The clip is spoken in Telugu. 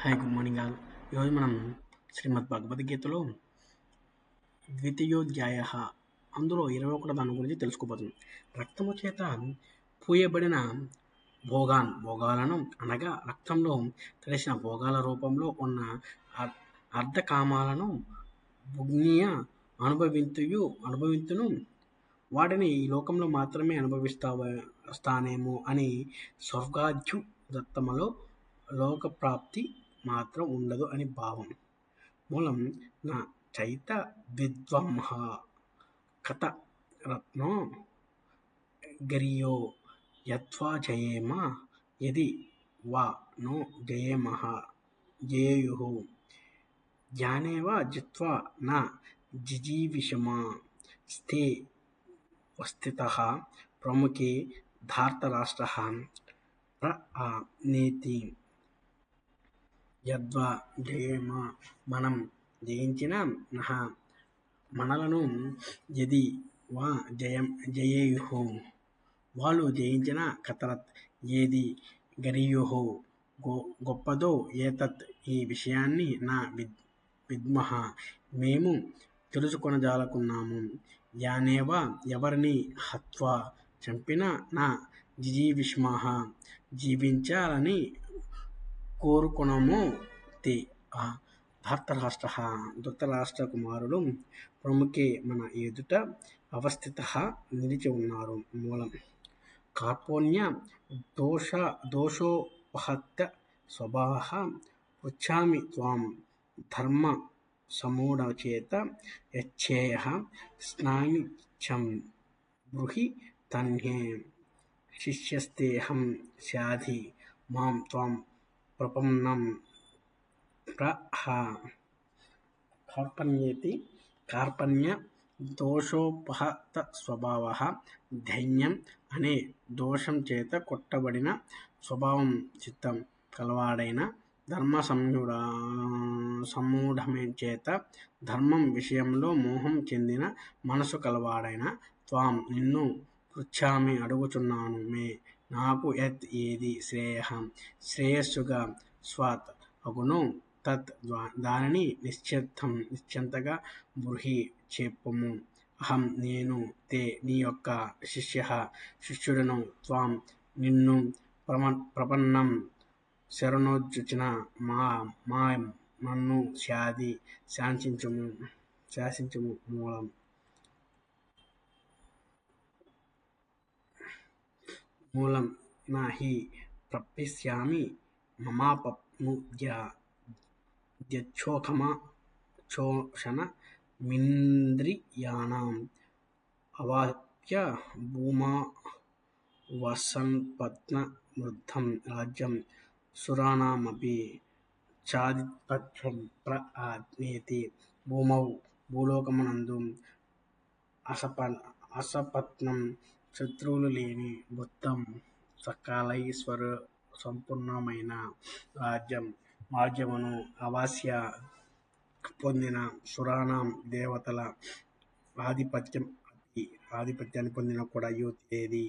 Hi good morning all. ఈరోజు మనం శ్రీమద్ భగవద్గీతలో ద్వితీయోధ్యాయ అందులో ఇరవై ఒకటి దాని గురించి తెలుసుకోబోతుంది రక్తము చేత పూయబడిన భోగాన్ భోగాలను అనగా రక్తంలో తెలిసిన భోగాల రూపంలో ఉన్న అర్ధకామాలను భుగ్నీయ అనుభవింతుయు అనుభవింతును. వాటిని ఈ లోకంలో మాత్రమే అనుభవిస్తానేమో అని స్వర్గాధ్యు దత్తమలో లోకప్రాప్తి మాత్రం ఉండదు అని భావం. మూలం నా చైత విద్వంహ. కథ రత్నో గరియో యత్వా జయేమ యది వా నో జయేమః. జేయు జ్ఞానేవ జిత్వా నా జిజీవిషమా. స్థే వస్థితः. ప్రముఖే ధార్తరాష్ట్ర. ప్ర ఆ నేతి యద్వా జయేమ మనం జయించిన నహ మనలను యది వా జయం జయేయుః వాళ్ళు జయించిన కతరత్ ఏది గరీయుః గో గొప్పదో ఏతత్ ఈ విషయాన్ని నా విద్ విద్మహ మేము తెలుసుకొనజాలకున్నాము. యానేవ ఎవరిని హత్వా చంపిన నా జిజీవిష్మహ. జీవించాలని కోరుకునము తే. ఆ ధార్తరాష్ట్ర ధృతరాష్ట్ర కుమారులు ప్రముఖే మన ఎదుట అవస్థిత నిలిచి ఉన్నారు మూలం. కార్పోణ్య దోష దోషోపహత్య స్వభావ పృచ్చామి త్వాం ధర్మ సమూఢచేత యచ్చేయ స్నాయుచ్చం బ్రూహి తన్హే శిష్యస్తేహం శాధి మాం త్వాం ప్రపన్నం ప్రహ కార్పణ్యేతి కార్పణ్య దోషోపహత స్వభావ ధైన్యం అనే దోషం చేత కొట్టబడిన స్వభావం చిత్తం కలవాడైన ధర్మ సంయుడ సమూఢమే చేత ధర్మం విషయంలో మోహం చెందిన మనసు కలవాడైన త్వాం నిన్ను పృచ్ఛామి అడుగుచున్నాను మే నాకు యత్ ఏది శ్రేయ శ్రేయస్సుగా స్వాత్ అగును. తత్ దానిని నిశ్చితం నిశ్చింతగా బృహి చెప్పము. అహం నేను తే నీ యొక్క శిష్య శిష్యుడను త్వాం నిన్ను ప్రమ ప్రపన్నం శరణోజ్జుచిన మా మా నన్ను శాది శాంతించుము శాసించుము మూలం. మూలం నా హి ప్రప్యస్యామి మమాపముద్య ద్యచ్చోఖమ చోషణ మింద్రియాణం అవాప్య భూమా వసన్పత్న వృద్ధం రాజ్యం సురాణమపి చాదిపత్యం ప్ర శత్రువులు లేని మొత్తం సకాలైశ్వర సంపూర్ణమైన రాజ్యం రాజ్యమును అవాస్య పొందిన సురాణం దేవతల ఆధిపత్యం ఆధిపత్యాన్ని పొందిన కూడా యూత్ ఏది